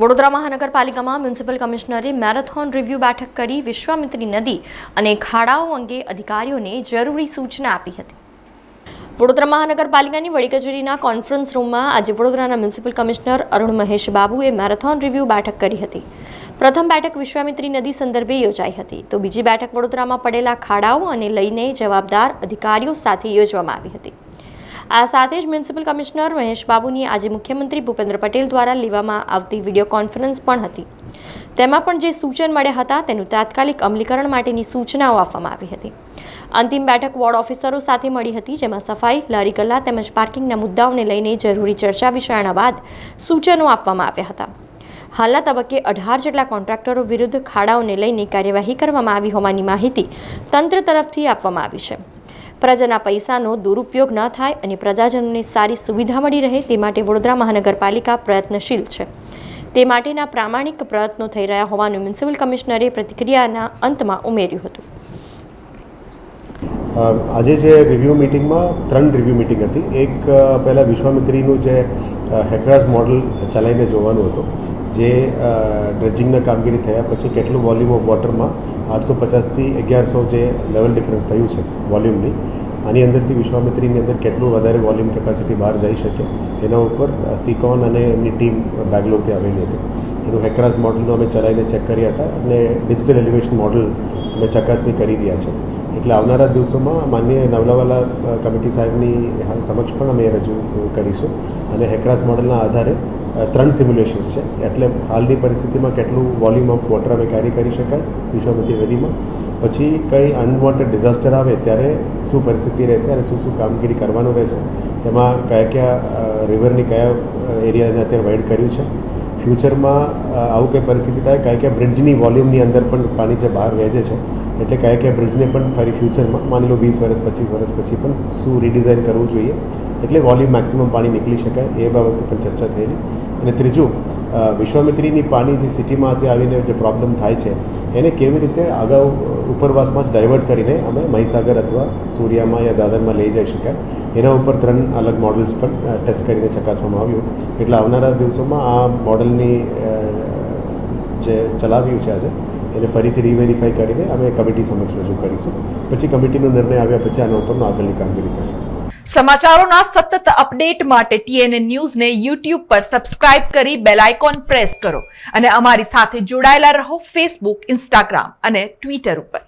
વડોદરા મહાનગરપાલિકામાં મ્યુનિસિપલ કમિશનરે marathon review બેઠક કરી વિશ્વામિત્રી નદી અને ખાડાઓ અંગે અધિકારીઓને જરૂરી સૂચના આપી હતી. વડોદરા મહાનગરપાલિકાની વડી કચેરીના કોન્ફરન્સ રૂમમાં આજે વડોદરાના મ્યુનિસિપલ કમિશનર અરુણ મહેશ બાબુએ મેરેથોન રિવ્યૂ બેઠક કરી હતી. પ્રથમ બેઠક વિશ્વામિત્રી નદી સંદર્ભે યોજાઈ હતી. તો બીજી બેઠક વડોદરામાં પડેલા ખાડાઓ અને લઈને જવાબદાર અધિકારીઓ સાથે યોજવામાં આવી હતી. આ સાથે જ મ્યુનિસિપલ કમિશનર મહેશ બાબુની આજે મુખ્યમંત્રી ભૂપેન્દ્ર પટેલ દ્વારા લેવામાં આવતી વીડિયો કોન્ફરન્સ પણ હતી. તેમાં પણ જે સૂચન મળ્યા હતા તેનું તાત્કાલિક અમલીકરણ માટેની સૂચનાઓ આપવામાં આવી હતી. અંતિમ બેઠક વોર્ડ ઓફિસરો સાથે મળી હતી, જેમાં સફાઈ, લારી ગલ્લા તેમજ પાર્કિંગના મુદ્દાઓને લઈને જરૂરી ચર્ચા વિચારણા બાદ સૂચનો આપવામાં આવ્યા હતા. હાલના તબક્કે અઢાર જેટલા કોન્ટ્રાક્ટરો વિરુદ્ધ ખાડાઓને લઈને કાર્યવાહી કરવામાં આવી હોવાની માહિતી તંત્ર તરફથી આપવામાં આવી છે. પ્રજાના પૈસાનો દુરુપયોગ ન થાય અને પ્રજાજનોને સારી સુવિધા મળી રહે તે માટે વડોદરા મહાનગરપાલિકા પ્રયત્નશીલ છે. તે માટેના પ્રામાણિક પ્રયત્નો થઈ રહ્યા હોવાનું મ્યુનિસિપલ કમિશનરે પ્રતિક્રિયાના અંતમાં ઉમેર્યું હતું. આજે જે રિવ્યૂ મિટિંગમાં ત્રણ રિવ્યૂ મિટિંગ હતી. એક પહેલાં વિશ્વામિત્રીનું જે હેકરાસ મોડલ ચલાવીને જોવાનું હતું. જે ડ્રેજિંગના કામગીરી થયા પછી કેટલું વોલ્યુમ ઓફ વોટરમાં આઠસો પચાસથી અગિયારસો જે લેવલ ડિફરન્સ થયું છે વોલ્યુમની આની અંદરથી વિશ્વામિત્રીની અંદર કેટલું વધારે વોલ્યુમ કેપેસિટી બહાર જઈ શકે એના ઉપર સિકોન અને એમની ટીમ બેંગ્લોરથી આવેલી હતી. એનું હેકરાસ મોડલનું અમે ચલાવીને ચેક કર્યા હતા અને ડિજિટલ એલિવેશન મોડલ અમે ચકાસણી કરી રહ્યા છે એટલે આવનારા દિવસોમાં માન્ય નવલાવાલા કમિટી સાહેબની સમક્ષ પણ અમે રજૂ કરીશું. અને હેકરાસ મોડલના આધારે ત્રણ સિમ્યુલેશન્સ છે. એટલે હાલની પરિસ્થિતિમાં કેટલું વોલ્યુમ ઓફ વોટર અમે કેરી કરી શકાય વિશ્વમતી વેદીમાં પછી કંઈ અનવોન્ટેડ ડિઝાસ્ટર આવે ત્યારે શું પરિસ્થિતિ રહેશે અને શું શું કામગીરી કરવાનું રહેશે, એમાં કયા કયા રિવરની કયા એરિયાને અત્યારે વાઇડ કર્યું છે. ફ્યુચરમાં આવું કંઈ પરિસ્થિતિ થાય, કયા કયા બ્રિજની વોલ્યુમની અંદર પણ પાણી જે બહાર વહેજે છે એટલે કયા કયા બ્રિજને પણ ફરી ફ્યુચરમાં માની લો વીસ વર્ષ પચીસ વર્ષ પછી પણ શું રીડિઝાઇન કરવું જોઈએ. એટલે વોલ્યુમ મેક્સિમમ પાણી નીકળી શકાય એ બાબતે પણ ચર્ચા થયેલી. અને ત્રીજું વિશ્વામિત્રીની પાણી જે સિટીમાંથી આવીને જે પ્રોબ્લેમ થાય છે, એને કેવી રીતે અગાઉ ઉપરવાસમાં જ ડાયવર્ટ કરીને અમે મહીસાગર અથવા સૂર્યામાં યા દાદરમાં લઈ જઈ શકાય. એના ઉપર ત્રણ અલગ મોડલ્સ પણ ટેસ્ટ કરીને ચકાસવામાં આવ્યું. એટલે આવનારા દિવસોમાં આ મોડલની જે ચલાવ્યું છે આજે એને ફરીથી રીવેરીફાઈ કરીને અમે કમિટી સમક્ષ રજૂ કરીશું. પછી કમિટીનો નિર્ણય આવ્યા પછી આના ઉપરનો આગળની કામગીરી થશે. સમાચારોના સતત અપડેટ માટે ટીએનએ ન્યૂઝને યુટ્યુબ પર સબસ્ક્રાઇબ કરી બેલ આઇકોન પ્રેસ કરો અને અમારી સાથે જોડાયેલા રહો ફેસબુક ઇન્સ્ટાગ્રામ અને ટ્વિટર ઉપર.